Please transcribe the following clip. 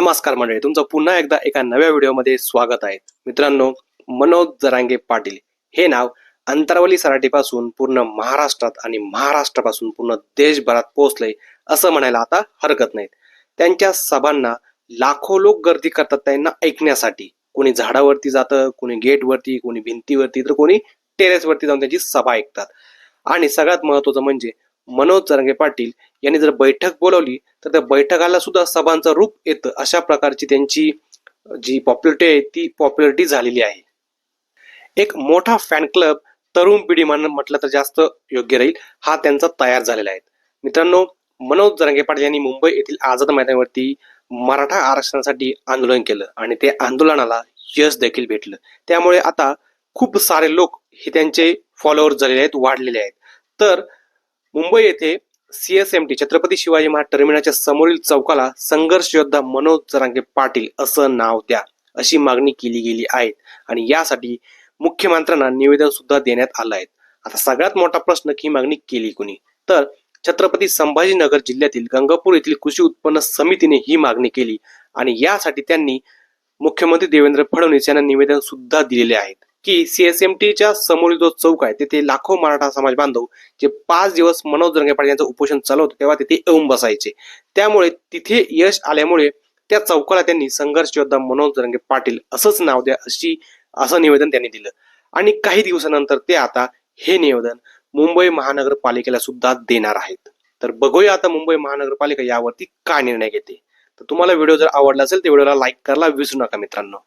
नमस्कार मंडळी तुमचं पुन्हा एकदा एका नव्या व्हिडिओमध्ये स्वागत आहे. मित्रांनो मनोज जरांगे पाटील हे नाव अंतरावली सराटीपासून पूर्ण महाराष्ट्रात आणि महाराष्ट्रापासून पूर्ण देशभरात पोहोचलंय असं म्हणायला आता हरकत नाही त्यांच्या सभांना लाखो लोक गर्दी करतात त्यांना ऐकण्यासाठी. कोणी झाडावरती जातं कोणी गेटवरती कोणी भिंतीवरती तर कोणी टेरेसवरती जाऊन त्यांची सभा ऐकतात. आणि सगळ्यात महत्वाचं म्हणजे मनोज जरांगे पाटील यांनी जर बैठक बोलवली तर त्या बैठकाला सुद्धा सभांचं रूप येतं अशा प्रकारची त्यांची जी पॉप्युलरिटी आहे ती पॉप्युलरिटी झालेली आहे. एक मोठा फॅन क्लब तरुण पिढी म्हण म्हटलं तर जास्त योग्य राहील हा त्यांचा तयार झालेला आहे. मित्रांनो मनोज जरांगे पाटील यांनी मुंबई येथील आझाद मैदानावरती मराठा आरक्षणासाठी आंदोलन केलं आणि ते आंदोलनाला यश देखील भेटलं. त्यामुळे आता खूप सारे लोक हे त्यांचे फॉलोअर झालेले आहेत वाढलेले आहेत. तर मुंबई येथे सीएसएमटी छत्रपती शिवाजी महाराज टर्मिनलच्या समोरील चौकाला संघर्ष योद्धा मनोज जरांगे पाटील असं नाव द्या अशी मागणी केली गेली आहे. आणि यासाठी मुख्यमंत्र्यांना निवेदन सुद्धा देण्यात आलं आहे. आता सगळ्यात मोठा प्रश्न ही मागणी केली कुणी? तर छत्रपती संभाजीनगर जिल्ह्यातील गंगापूर येथील कृषी उत्पन्न समितीने ही मागणी केली. आणि यासाठी त्यांनी मुख्यमंत्री देवेंद्र फडणवीस यांना निवेदन सुद्धा दिलेले आहेत. की सीएसएमटीच्या समोरील जो चौक आहे तिथे लाखो मराठा समाज बांधव जे पाच दिवस मनोज रंगे पाटील यांचं उपोषण चालू होतं तेव्हा तिथे येऊन बसायचे. त्यामुळे तिथे यश आल्यामुळे त्या चौकाला त्यांनी संघर्ष योद्धा मनोज रंगे पाटील असंच नाव द्या अशी असं निवेदन त्यांनी दिलं. आणि काही दिवसानंतर ते आता हे निवेदन मुंबई महानगरपालिकेला सुद्धा देणार आहेत. तर बघूया आता मुंबई महानगरपालिका यावरती काय निर्णय घेते. तर तुम्हाला व्हिडिओ जर आवडला असेल तर व्हिडिओला लाईक करायला विसरू नका मित्रांनो.